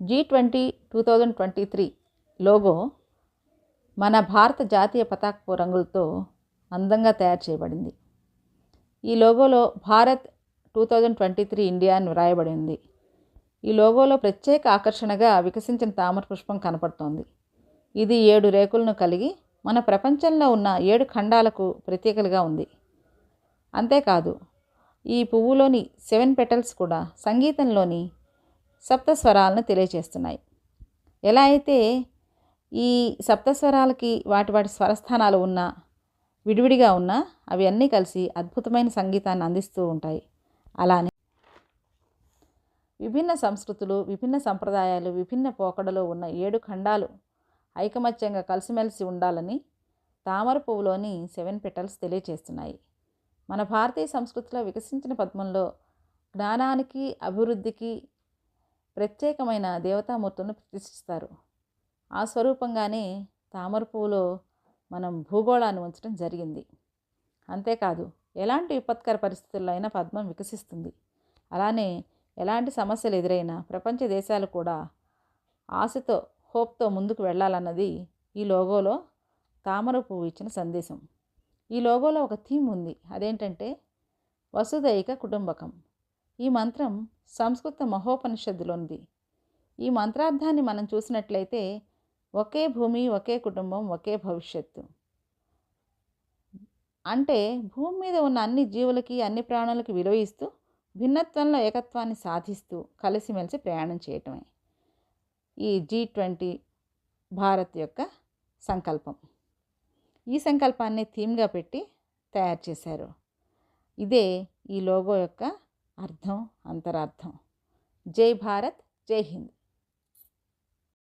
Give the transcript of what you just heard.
G twenty two thousand twenty three logo మన భారత జాతీయ పతాకపు రంగులతో అందంగా తయారు చేయబడింది. ఈ లోగోలో Bharat two thousand twenty three India అని వ్రాయబడి ఉంది. ఈ లోగోలో ప్రత్యేక ఆకర్షణగా వికసించిన తామర పుష్పం కనపడుతోంది. ఇది ఏడు రేకులను కలిగి మన ప్రపంచంలో ఉన్న ఏడు ఖండాలకు ప్రత్యేకలుగా ఉంది. అంతేకాదు ఈ పువ్వులోని సెవెన్ పెటల్స్ కూడా సంగీతంలోని సప్త స్వరాలను ఎలా అయితే ఈ సప్త స్వరాలకి వాటి వాటి స్వరస్థానాలు ఉన్నా విడివిడిగా ఉన్నా అవి అన్నీ కలిసి అద్భుతమైన సంగీతాన్ని అందిస్తూ ఉంటాయి. అలానే విభిన్న సంస్కృతులు విభిన్న సంప్రదాయాలు విభిన్న పోకడలో ఉన్న ఏడు ఖండాలు ఐకమత్యంగా కలిసిమెలిసి ఉండాలని తామర పువ్వులోని సెవెన్ పెటల్స్ తెలియచేస్తున్నాయి మన భారతీయ సంస్కృతిలో వికసించిన పద్మంలో జ్ఞానానికి అభివృద్ధికి ప్రత్యేకమైన దేవతామూర్తులను ప్రతిష్ఠిస్తారు. ఆ స్వరూపంగానే తామర పువ్వులో మనం భూగోళాన్ని ఉంచడం జరిగింది. అంతేకాదు ఎలాంటి విపత్కర పరిస్థితుల్లో అయినా పద్మం వికసిస్తుంది. అలానే ఎలాంటి సమస్యలు ఎదురైనా ప్రపంచ దేశాలు కూడా ఆశతో హోప్తో ముందుకు వెళ్ళాలన్నది ఈ లోగోలో తామర పువ్వు ఇచ్చిన సందేశం. ఈ లోగోలో ఒక థీమ్ ఉంది. అదేంటంటే వసుదైక కుటుంబకం. ఈ మంత్రం సంస్కృత మహోపనిషత్తులోనిది ఈ మంత్రార్థాన్ని మనం చూసినట్లయితే ఒకే భూమి ఒకే కుటుంబం ఒకే భవిష్యత్తు. అంటే భూమి మీద ఉన్న అన్ని జీవులకి అన్ని ప్రాణులకి విలువ ఇస్తూ భిన్నత్వంలో ఏకత్వాన్ని సాధిస్తూ కలిసిమెలిసి ప్రయాణం చేయటమే ఈ జీ ట్వంటీ భారత్ యొక్క సంకల్పం. ఈ సంకల్పాన్ని థీమ్గా పెట్టి తయారు చేశారు. ఇదే ఈ లోగో యొక్క అర్థం అంతరార్థం. జై భారత్ జై హింద్.